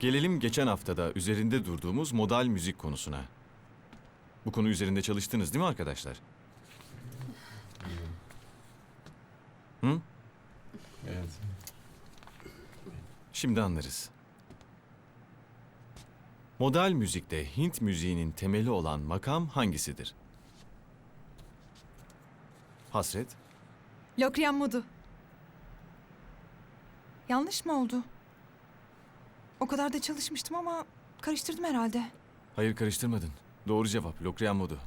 Gelelim geçen haftada üzerinde durduğumuz modal müzik konusuna. Bu konu üzerinde çalıştınız değil mi arkadaşlar? Hı? Evet. Şimdi anlarız. Modal müzikte Hint müziğinin temeli olan makam hangisidir? Hasret, Lokriyan modu. Yanlış mı oldu? O kadar da çalışmıştım ama karıştırdım herhalde. hayır karıştırmadın. Doğru cevap Lokriyan modu.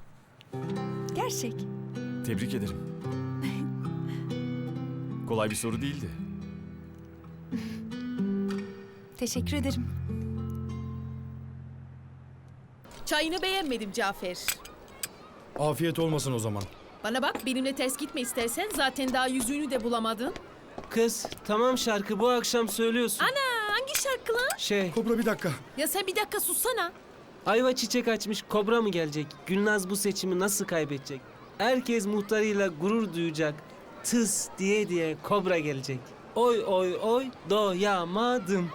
Gerçek. Tebrik ederim. Kolay bir soru değildi. Teşekkür ederim. Çayını beğenmedim Cafer. Afiyet olmasın o zaman. Bana bak benimle ters gitme istersen zaten daha yüzüğünü de bulamadın. Kız tamam şarkı bu akşam söylüyorsun. Ana hangi şarkı lan? Şey Kobra bir dakika. Ya sen bir dakika sussana. ayva çiçek açmış kobra mı gelecek? Gülnaz bu seçimi nasıl kaybedecek? Herkes muhtarıyla gurur duyacak. Tıs diye diye kobra gelecek. Oy oy oy doyamadım.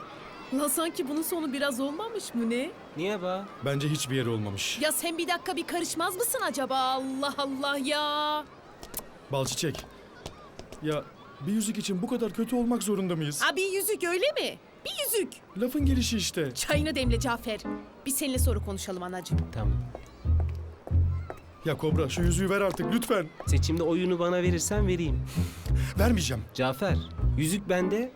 Lan sanki bunun sonu biraz olmamış mı ne? Niye ba? Bence hiçbir yeri olmamış. Ya sen bir dakika bir karışmaz mısın acaba? Allah Allah ya. Balçiçek. Ya bir yüzük için bu kadar kötü olmak zorunda mıyız? Abi yüzük öyle mi? Bir yüzük. Lafın gelişi işte. Çayını demle Cafer. Bir seninle sonra konuşalım anacığım. Tamam. Ya Kobra şu yüzüğü ver artık lütfen. Seçimde oyunu bana verirsen vereyim. Vermeyeceğim. Cafer, yüzük bende,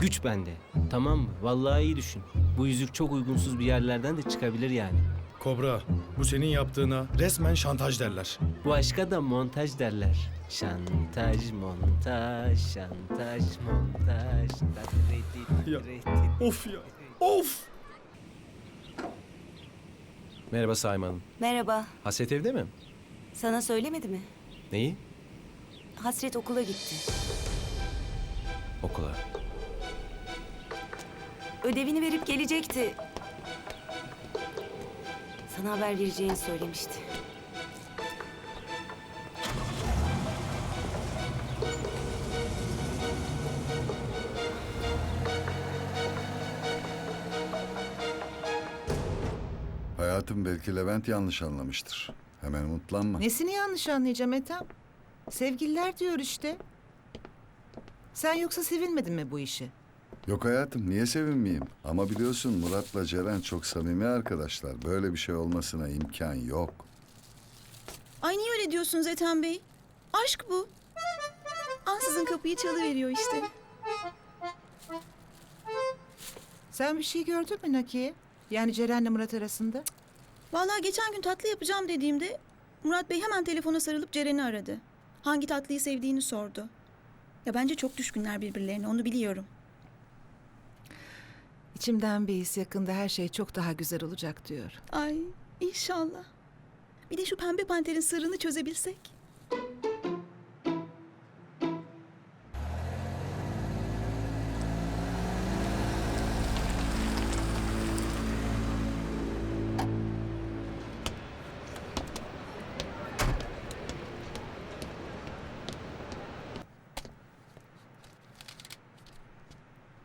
güç bende. Tamam mı? Vallahi iyi düşün. Bu yüzük çok uygunsuz bir yerlerden de çıkabilir yani. Kobra bu senin yaptığına resmen şantaj derler. Bu aşka da montaj derler. Şantaj, montaj, şantaj, montaj. Ya. Of ya. Of. Merhaba Sayma Hanım. Merhaba. Hasret evde mi? Sana söylemedi mi? Neyi? Hasret okula gitti. Okula. Ödevini verip gelecekti. Sana haber vereceğini söylemişti. Hayatım belki Levent yanlış anlamıştır. Hemen umutlanma. Nesini yanlış anlayacağım Ethem? Sevgililer diyor işte. Sen yoksa sevinmedin mi bu işi? Yok hayatım niye sevinmeyeyim? Ama biliyorsun Murat'la Ceren çok samimi arkadaşlar. Böyle bir şey olmasına imkan yok. Ay niye öyle diyorsunuz Ethem Bey? Aşk bu. Ansızın kapıyı çalıveriyor işte. Sen bir şey gördün mü Nakiye? Yani Ceren'le Murat arasında? Vallahi geçen gün tatlı yapacağım dediğimde Murat Bey hemen telefona sarılıp Ceren'i aradı. Hangi tatlıyı sevdiğini sordu. Ya bence çok düşkünler birbirlerine onu biliyorum. İçimden bir his yakında her şey çok daha güzel olacak diyor. Ay inşallah. Bir de şu pembe panterin sırrını çözebilsek.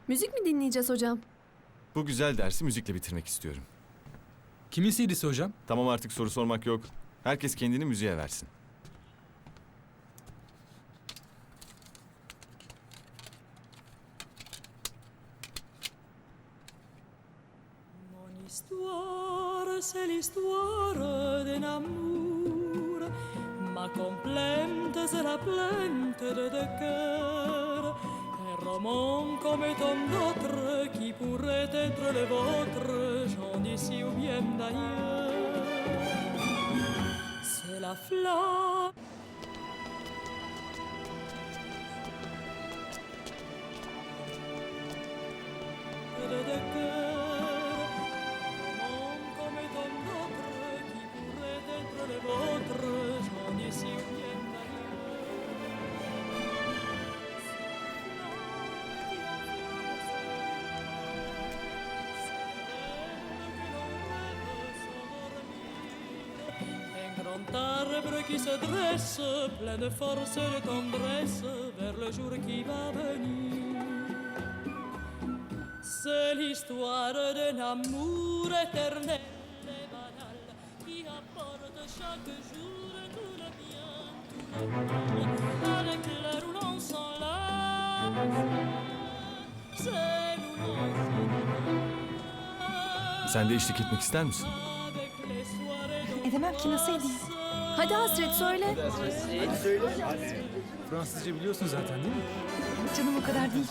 Müzik mi dinleyeceğiz hocam? Bu güzel dersi müzikle bitirmek istiyorum. Kimin CD'si hocam? Tamam artık soru sormak yok. Herkes kendini müziğe versin. Mon histoire, c'est l'histoire d'un amour. Ma complainte, c'est la plainte de deux cœurs. Roman comme tant d'autres qui pourrait être le vôtre, j'en d'ici ou bien d'ailleurs. C'est la flamme. Grand arbre qui se dresse, plein force et de tendresse, vers le jour qui va venir. C'est l'histoire d'un amour éternel et banal qui apporte chaque jour tout le bien, tout le avec l'air de? Edemem ki nasıl edeyim? Hadi Hasret söyle. Fransızca biliyorsun zaten değil mi? Canım o kadar değil.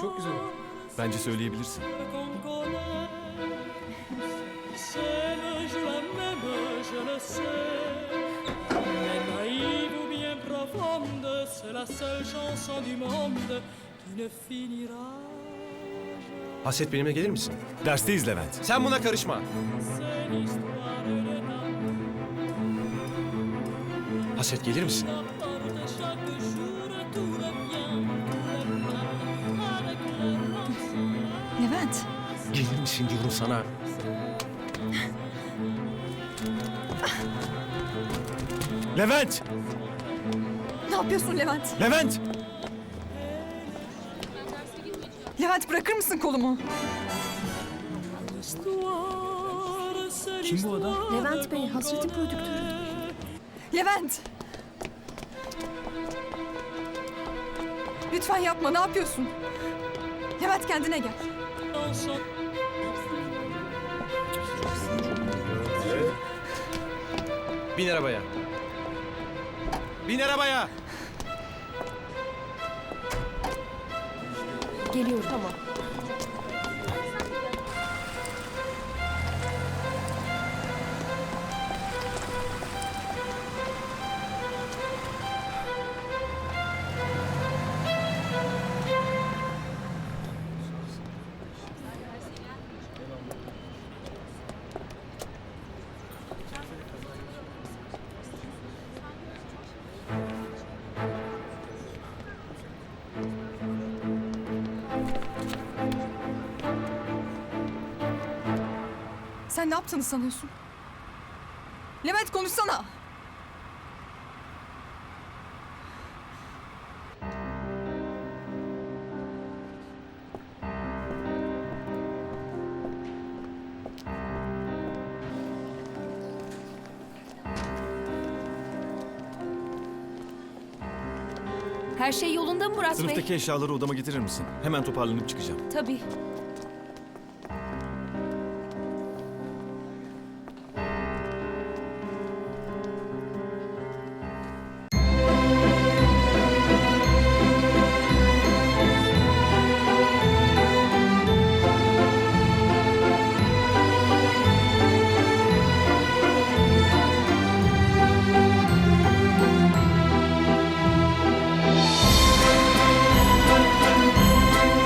çok güzel. Bence söyleyebilirsin. qu'on connaît. C'est le jour la même, je le sais. Mais naïve ou bien profonde, c'est la seule chanson du monde qui ne finira jamais. Hasret benimle gelir misin? Dersteyiz Levent. Sen buna karışma. Où l'on s'enlace. Levent. Gelir misin diyorum sana. Levent! Ne yapıyorsun Levent? Levent! Levent bırakır mısın kolumu? Kim bu adam? Levent Bey, Hasret'in prodüktörü. Levent! Lütfen yapma ne yapıyorsun? Levent kendine gel. son Bin arabaya. Bin arabaya. Geliyorum. Tamam. Sen ne yaptığını sanıyorsun? Levent konuşsana. Her şey yolunda mı Murat Bey? Sınıftaki eşyaları odama getirir misin? Hemen toparlanıp çıkacağım. Tabii.